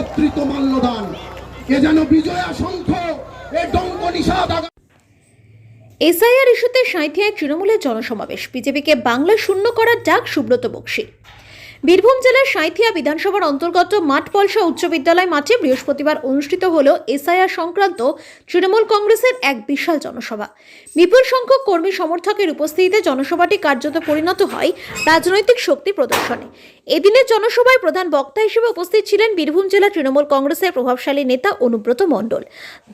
একত্রিত মাল্যদান। এ যেন বিজয়া শঙ্খ, এ ডঙ্গ নিষাদ এসআইআর ইস্যুতে সাঁথিয়ায় তৃণমূলের জনসমাবেশ। বিজেপিকে বাংলা শূন্য করার ডাক সুব্রত বক্সি। বীরভূম জেলার সাঁথিয়া বিধানসভার অন্তর্গত মাঠপলসা উচ্চ বিদ্যালয় মাঠে বৃহস্পতিবার অনুষ্ঠিত হল এসআইআর সংক্রান্ত তৃণমূল কংগ্রেসের এক বিশাল জনসভা। বিপুল সংখ্যক কর্মী সমর্থকের উপস্থিতিতে জনসভাটি কার্যত পরিণত হয় রাজনৈতিক শক্তি প্রদর্শনে। এদিনের জনসভায় প্রধান বক্তা হিসেবে উপস্থিত ছিলেন বীরভূম জেলা তৃণমূল কংগ্রেসের প্রভাবশালী নেতা অনুব্রত মণ্ডল।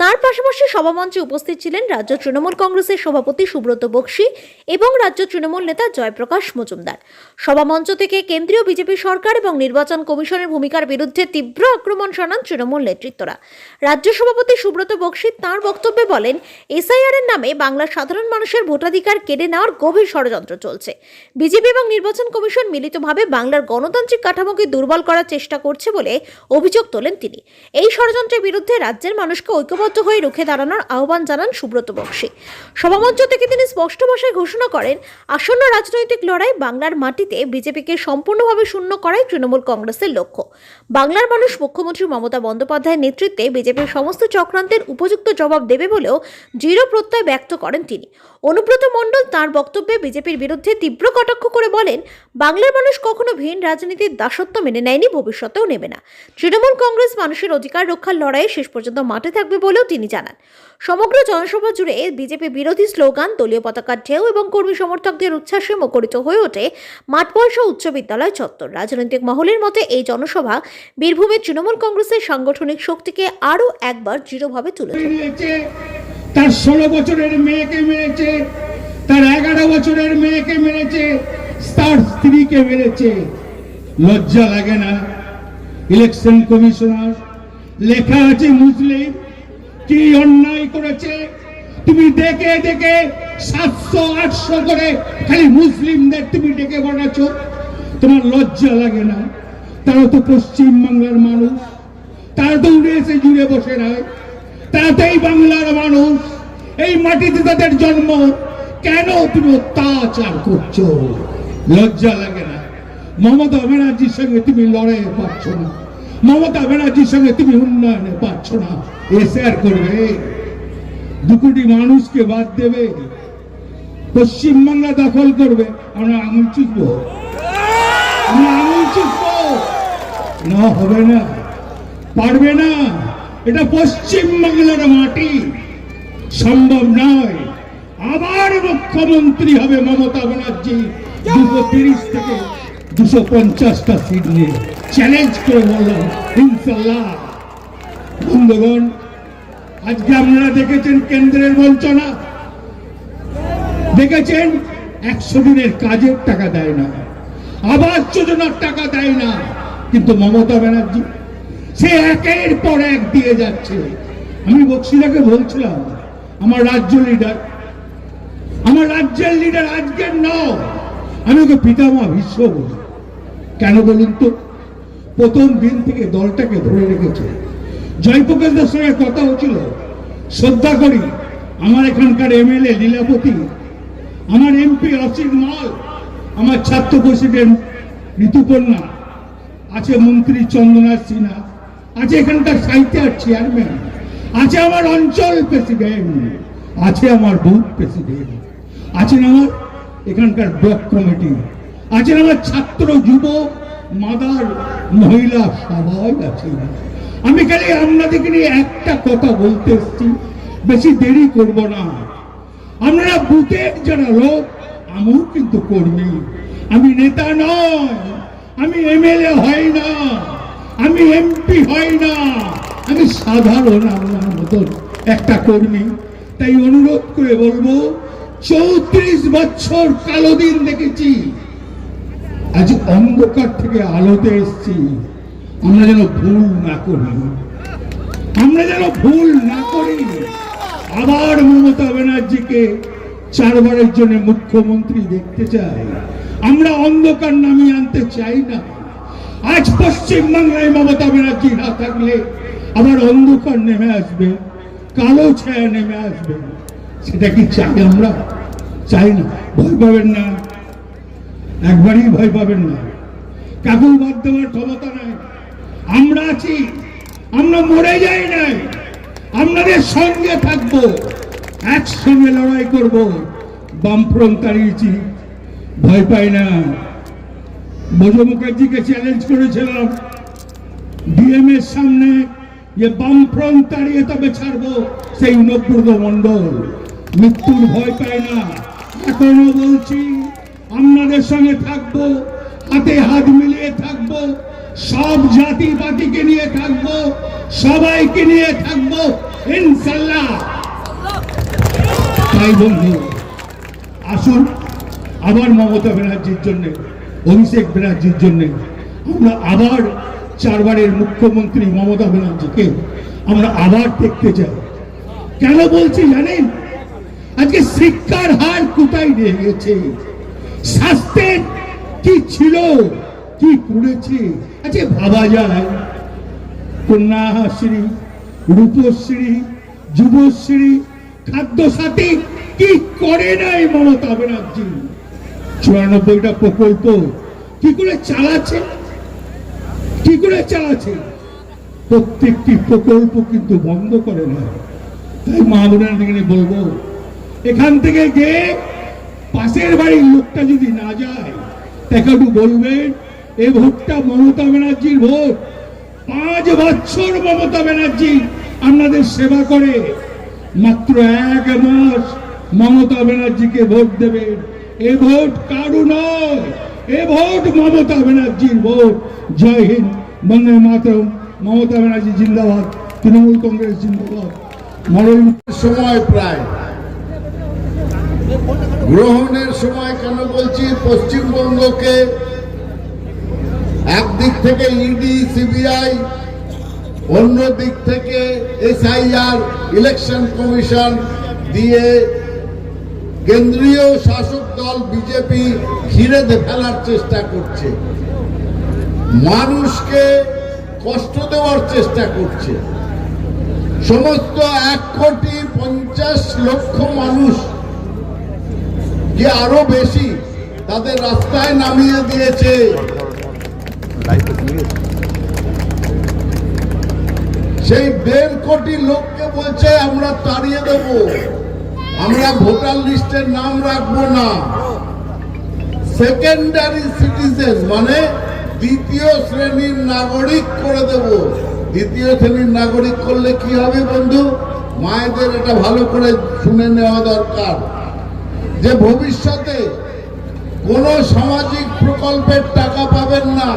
তার পাশাপাশি সভামঞ্চে উপস্থিত ছিলেন রাজ্য তৃণমূল কংগ্রেসের সভাপতি সুব্রত বক্সি এবং রাজ্য তৃণমূল নেতা জয়প্রকাশ মজুমদার। সভামঞ্চ থেকে কেন্দ্রীয় সরকার এবং নির্বাচন কমিশনের ভূমিকার বিরুদ্ধে তীব্র আক্রমণ শানান তৃণমূল নেতৃত্বরা। রাজ্য সভাপতি সুব্রত বক্সি তাঁর বক্তব্যে বলেন, এসআইআর এর নামে বাংলার সাধারণ মানুষের ভোটাধিকার কেড়ে নেওয়ার গভীর ষড়যন্ত্র চলছে। বিজেপি এবং নির্বাচন কমিশন মিলিতভাবে বাংলার গণতান্ত্রিক কাঠামোকে দুর্বল করার চেষ্টা করছে বলে অভিযোগ তোলেন তিনি। এই ষড়যন্ত্রের বিরুদ্ধে রাজ্যের মানুষকে ঐক্যবদ্ধ হয়ে রুখে দাঁড়ানোর আহ্বান জানান সুব্রত বক্সি। সভামঞ্চ থেকে তিনি স্পষ্ট ভাষায় ঘোষণা করেন, আসন্ন রাজনৈতিক লড়াই বাংলার মাটিতে বিজেপিকে সম্পূর্ণভাবে শূন্য করাই তৃণমূল কংগ্রেসের লক্ষ্য। বাংলার মানুষ মুখ্যমন্ত্রী মমতা বন্দ্যোপাধ্যায়ের নেতৃত্বে বিজেপির সমস্ত চক্রান্তের উপযুক্ত জবাব দেবে বলেও দৃঢ় প্রত্যয় ব্যক্ত করেন তিনি। অনুব্রত মণ্ডল তার বক্তব্যে বিজেপির বিরুদ্ধে তীব্র কটাক্ষ করে বলেন, বাংলার মানুষ কখনো ভিন রাজনীতির দাসত্ব মেনে নেয়নি, ভবিষ্যতেও নেবে না। তৃণমূল কংগ্রেস মানুষের অধিকার রক্ষার লড়াইয়ে শেষ পর্যন্ত মাঠে থাকবে বলেও তিনি জানান। সমগ্র জনসভা জুড়ে বিজেপি বিরোধী স্লোগান, দলীয় পতাকার ঢেউ এবং কর্মী সমর্থকদের উচ্ছ্বাসে মুখরিত হয়ে ওঠে মাঠ মাঠপলসা উচ্চ বিদ্যালয় চত্বর রাজনৈতিক মহলের মতে এই জনসভা বীরভূমের তৃণমূল কংগ্রেসের সাংগঠনিক শক্তিকে আরও একবার দৃঢ়ভাবে তুলে তার ষোলো বছরের মেয়েকে মেরেছে, তার এগারো বছরের মেয়েকে মেরেছে, তার স্ত্রীকে মেরেছে। লজ্জা লাগে না। ইলেকশন কমিশনার, লেখা আছে মুসলিম, কি অন্যায় করেছে? তুমি ডেকে ডেকে সাতশো, আটশো করে খালি মুসলিমদের তুমি ডেকে বানাচ্ছ। তোমার লজ্জা লাগে না? তারা তো পশ্চিম বাংলার মানুষ। তারা তো উড়ে এসে জুড়ে বসে নাই তারা তো এই বাংলার মানুষ। এই মাটিতে তাদের জন্ম। কেন তুমি অত্যাচার করছ? লজ্জা লাগে না। মমতা ব্যানার্জির সঙ্গে তুমি লড়াইয়ে পারছ না। মমতা ব্যানার্জির সঙ্গে তুমি উন্নয়নে পারছ না। এসআর করবে। দু কোটি মানুষকে বাদ দেবে। পশ্চিমবাংলা দখল করবে। আমরা আঙুল চুকবো না হবে না, পারবে না। এটা পশ্চিম মাটি। সম্ভব নয়, আবার মুখ্যমন্ত্রী হবে মমতা ব্যানার্জি। দুশো তিরিশ থেকে দুশো পঞ্চাশটা সিট নিয়ে চ্যালেঞ্জ করে বললাম ইনশাল্লাহ বন্ধুগণ, আজকে আপনারা দেখেছেন কেন্দ্রের বঞ্চনা। দেখেছেন? একশো দিনের কাজের টাকা দেয় না। আবাস যোজনার টাকা দেয় না। কিন্তু মমতা ব্যানার্জি, সে একের পর এক দিয়ে যাচ্ছে। আমি বক্সিরাকে বলছিলাম, আমার রাজ্য লিডার আমার রাজ্যের লিডার আজকের নয় আমি ওকে পিতামা ভীষ্ম বলি। কেন বলুন তো? প্রথম দিন থেকে দলটাকে ধরে রেখেছে। জয়প্রকাশের সঙ্গে কথা হচ্ছিল। শ্রদ্ধা করি, আমার এখানকার এমএলএ লীলাপতি, আমার এমপি অসিত মাল আমার ছাত্র প্রেসিডেন্ট ঋতুকন্যা আছে মন্ত্রী চন্দ্রনাথ সিনহা, আছে এখানকার সাহিত্যের চেয়ারম্যান আছে আমার অঞ্চল প্রেসিডেন্ট আছে আমার বুথ প্রেসিডেন্ট আছেন আমার এখানকার ব্লক কমিটি আছেন আমার ছাত্র যুব মাদার মহিলা সবাই আছে। আমি খালি আপনাদেরকে নিয়ে একটা কথা বলতে এসছি, বেশি দেরি করব না। আমরা বুথের যারা লোক আমিও কিন্তু কর্মী। আমি নেতা নয়, আমি এমএলএ হই না, আমি এমপি হই না। আমি সাধারণ আপনার মতন একটা কর্মী। তাই অনুরোধ করে বলব, চৌত্রিশ বছর কালো দিন দেখেছি। আজ অন্ধকার থেকে আলোতে এসছি। আমরা যেন ভুল না করি। আমরা যেন ভুল না করি। আবার মমতা ব্যানার্জিকে চারবারের জন্য মুখ্যমন্ত্রী দেখতে চাই। আমরা অন্ধকার নামিয়ে আনতে চাই না। আজ পশ্চিম বাংলায় মমতা ব্যানার্জি না থাকলে আবার অন্ধকার নেমে আসবে, কালো ছায়া নেমে আসবে। সেটা কি চাই আমরা? চাই না। ভয় পাবেন না। একবারই ভয় পাবেন না। কাকুর বাদ দেওয়ার ক্ষমতা নাই। আমরা আছি। আমরা মরে যাই নাই। আপনাদের সঙ্গে থাকব। একসঙ্গে লড়াই করব। বামফ্রন্ট তাড়িয়েছি ভয় পাই না। বোঝ মুখার্জিকে চ্যালেঞ্জ করেছিলাম। ডিএম এর সামনে যে বামফ্রন্ট তাড়িয়ে তবে ছাড়বো সেই নব্রত মন্ডল মৃত্যুর ভয় পায় না। এখনও বলছি, আপনাদের সঙ্গে থাকব, হাতে হাত মিলিয়ে থাকব, সব জাতি পাতিকে নিয়ে থাকব, সবাইকে নিয়ে থাকব, ইনশাল্লাহ। তাই বন্ধু আসুন, আবার মমতা ব্যানার্জির জন্য, অভিষেক ব্যানার্জির জন্য, আমরা আবার চারবারের মুখ্যমন্ত্রী মমতা ব্যানার্জিকে আমরা আবার দেখতে চাই। কেন বলছি জানেন? আজকে শিক্ষার হার কোথায় নিয়ে গেছে? স্বাস্থ্যের কি ছিল, কি করেছে? আজকে ভাবা যায়। কন্যাশ্রী, রূপশ্রী, যুবশ্রী খাদ্যসাথী কি করে নাই মমতা ব্যানার্জি? চুরানব্বইটা প্রকল্প কি করে চালাচ্ছে? কি করে চালাচ্ছে? প্রত্যেকটি প্রকল্প কিন্তু বন্ধ করে না তাই মা বোনের বলব, এখান থেকে যে পাশের বাড়ির লোকটা যদি না যায়, তাকে বলবেন এ ভোটটা মমতা ব্যানার্জির ভোট। পাঁচ বছর মমতা ব্যানার্জি আপনাদের সেবা করে মাত্র এক মাস মমতা ব্যানার্জিকে ভোট দেবেন এ ভোট কারু নয়, এ ভোট মমতা ব্যানার্জির ভোট। জয় হিন্দ, বন্দে মাতরম। মমতা ব্যানার্জি জিন্দাবাদ, তৃণমূল কংগ্রেস জিন্দাবাদ। মরণ সময় প্রায়। গ্রহণের সময় কেন বলছি? পশ্চিমবঙ্গকে একদিক থেকে ইডি, সিবিআই অন্য দিক থেকে এসআইআর ইলেকশন কমিশন দিয়ে কেন্দ্রীয় শাসক দল বিজেপি ঘিরে ফেলার চেষ্টা করছে। মানুষকে কষ্ট দেওয়ার চেষ্টা করছে। সমস্ত এক কোটি পঞ্চাশ লক্ষ মানুষ যে আরও বেশি তাদের রাস্তায় নামিয়ে দিয়েছে। সেই দেড় কোটি লোককে বলছে, আমরা তাড়িয়ে দেব। আমরা ভোটার লিস্টের নাম রাখব না। সেকেন্ডারি সিটিজেন মানে দ্বিতীয় শ্রেণির নাগরিক করে দেব। দ্বিতীয় শ্রেণির নাগরিক করলে কি হবে বন্ধু? মায়েদের এটা ভালো করে শুনে নেওয়া দরকার। যে ভবিষ্যতে কোনো সামাজিক প্রকল্পের টাকা পাবেন না।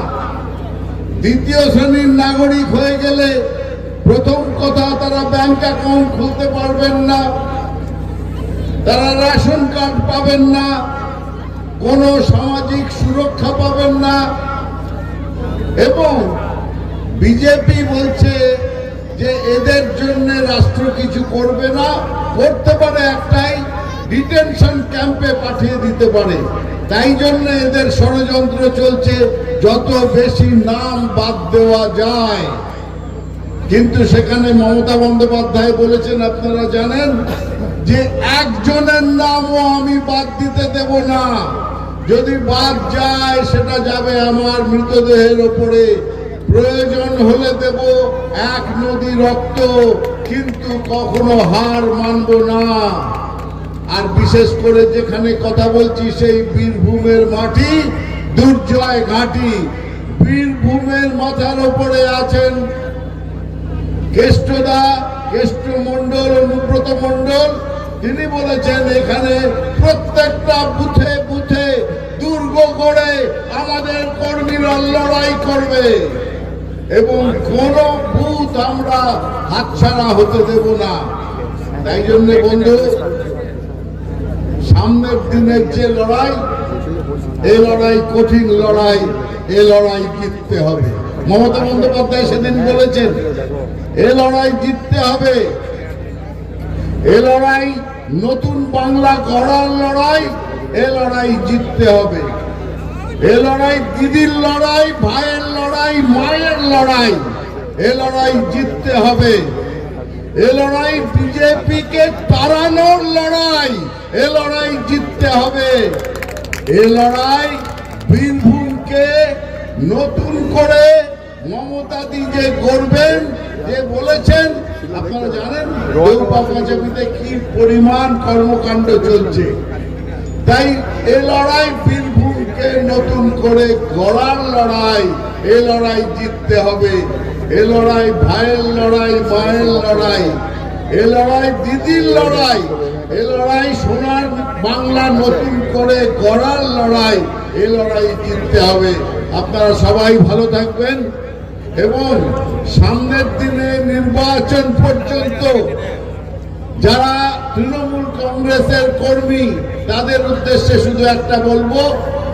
দ্বিতীয় শ্রেণির নাগরিক হয়ে গেলে প্রথম কথা, তারা ব্যাংক অ্যাকাউন্ট খুলতে পারবেন না। তারা রেশন কার্ড পাবেন না। কোনো সামাজিক সুরক্ষা পাবেন না। এবং বিজেপি বলছে যে এদের জন্য রাষ্ট্র কিছু করবে না। করতে পারে একটাই ডিটেনশন ক্যাম্পে পাঠিয়ে দিতে পারে। তাই জন্য এদের ষড়যন্ত্র চলছে। যত বেশি নাম বাদ দেওয়া যায়। কিন্তু সেখানে মমতা বন্দ্যোপাধ্যায় বলেছেন, আপনারা জানেন যে একজনের নামও আমি বাদ দিতে দেব না। যদি বাদ যায়, সেটা যাবে আমার মৃতদেহের ওপরে। প্রয়োজন হলে দেব এক নদী রক্ত, কিন্তু কখনো হার মানব না। আর বিশেষ করে যেখানে কথা বলছি, সেই বীরভূমের মাটি, দুর্জয় ঘাটি। বীরভূমের মাথার ওপরে আছেন কেষ্টদা কেষ্ট মন্ডল অনুব্রত মন্ডল তিনি বলেছেন, এখানে প্রত্যেকটা বুথে বুথে দুর্গ করে আমাদের কর্মীরা লড়াই করবে। এবং কোন বুথ আমরা হাতছাড়া হতে দেব না। তাই জন্য বন্ধু, সামনের দিনের যে লড়াই, এ লড়াই কঠিন লড়াই, এ লড়াই জিততে হবে। মমতা বন্দ্যোপাধ্যায় সেদিন বলেছেন এ লড়াই জিততে হবে। এ লড়াই নতুন বাংলা গড়ার লড়াই, এ লড়াই জিততে হবে। এ লড়াই দিদির লড়াই, ভাইয়ের লড়াই, মায়ের লড়াই, এ লড়াই জিততে হবে। এ লড়াই বিজেপিকে তাড়ানোর লড়াই, এ লড়াই জিততে হবে। এ লড়াই বীরভূমকে নতুন করে মমতা দি যে করবেন যে বলেছেন, আপনারা জানেন পাঁচামিতে কি পরিমাণ কর্মকাণ্ড চলছে? তাই এ লড়াই বীরভূমকে নতুন করে গড়ার লড়াই, এ লড়াই জিততে হবে। এ লড়াই ভাইয়ের লড়াই, মায়ের লড়াই। এ লড়াই দিদির লড়াই, এ লড়াই সোনার বাংলা নতুন করে গড়ার লড়াই, এ লড়াই জিততে হবে। আপনারা সবাই ভালো থাকবেন। এবং সামনের দিনে নির্বাচন পর্যন্ত যারা তৃণমূল কংগ্রেসের কর্মী, তাদের উদ্দেশ্যে শুধু একটা বলব,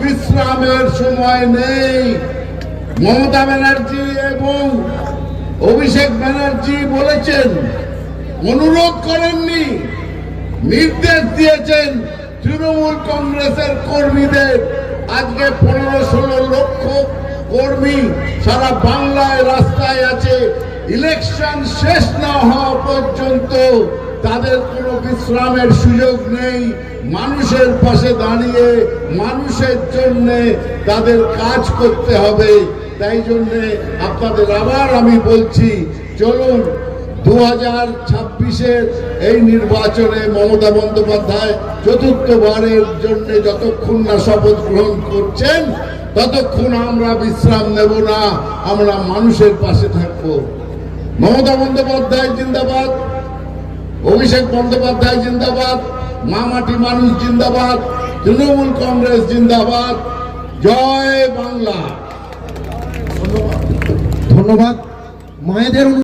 বিশ্রামের সময় নেই। মমতা ব্যানার্জি এবং অভিষেক ব্যানার্জি বলেছেন, অনুরোধ করেননি, নির্দেশ দিয়েছেন তৃণমূল কংগ্রেসের কর্মীদের আজকে পনেরো ষোলো লক্ষ কর্মী সারা বাংলায় রাস্তায় আছে। ইলেকশন শেষ না হওয়া পর্যন্ত তাদের কোনো বিশ্রামের সুযোগ নেই। মানুষের পাশে দাঁড়িয়ে মানুষের জন্য তাদের কাজ করতে হবে। তাই জন্যে আপনাদের আবার আমি বলছি, চলুন দু হাজার ছাব্বিশের এই নির্বাচনে মমতা বন্দ্যোপাধ্যায় চতুর্থবারের জন্য যতক্ষণ না শপথ গ্রহণ করছেন ততক্ষণ আমরা বিশ্রাম নেব না, আমরা মানুষের পাশে থাকব। মমতা বন্দ্যোপাধ্যায় জিন্দাবাদ, অভিষেক বন্দ্যোপাধ্যায় জিন্দাবাদ মামাটি মানুষ জিন্দাবাদ, তৃণমূল কংগ্রেস জিন্দাবাদ। জয় বাংলা। ধন্যবাদ। মায়েদের